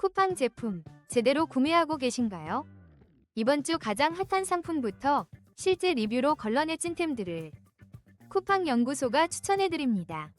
쿠팡 제품 제대로 구매하고 계신가요? 이번 주 가장 핫한 상품부터 실제 리뷰로 걸러내 찐템들을 쿠팡 연구소가 추천해드립니다.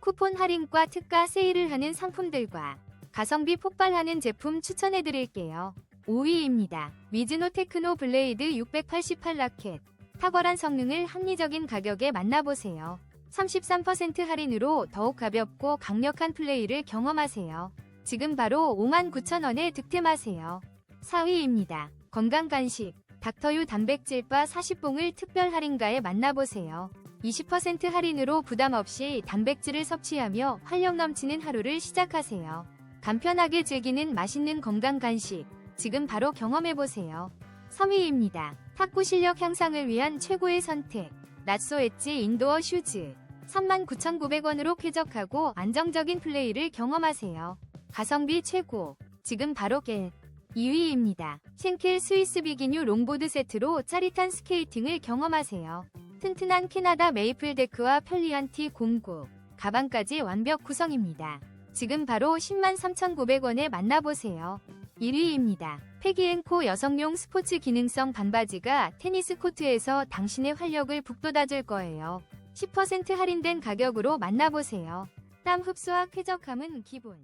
쿠폰 할인과 특가 세일을 하는 상품들과 가성비 폭발하는 제품 추천해드릴게요. 5위입니다. 미즈노 테크노 블레이드 688 라켓. 탁월한 성능을 합리적인 가격에 만나보세요. 33% 할인으로 더욱 가볍고 강력한 플레이를 경험하세요. 지금 바로 59,000원에 득템하세요. 4위입니다. 건강간식. 닥터유 단백질바 40봉을 특별 할인가에 만나보세요. 20% 할인으로 부담 없이 단백질을 섭취하며 활력 넘치는 하루를 시작하세요. 간편하게 즐기는 맛있는 건강 간식. 지금 바로 경험해보세요. 3위입니다. 탁구 실력 향상을 위한 최고의 선택. 낫소 엣지 인도어 슈즈. 39,900원으로 쾌적하고 안정적인 플레이를 경험하세요. 가성비 최고. 지금 바로 겟. 2위입니다. 신킬 스위스 비기뉴 롱보드 세트로 짜릿한 스케이팅을 경험하세요. 튼튼한 캐나다 메이플 데크와 편리한 T09 가방까지 완벽 구성입니다. 지금 바로 103,900원에 만나보세요. 1위입니다. 패기앤코 여성용 스포츠 기능성 반바지가 테니스 코트에서 당신의 활력을 북돋아줄 거예요. 10% 할인된 가격으로 만나보세요. 땀 흡수와 쾌적함은 기본.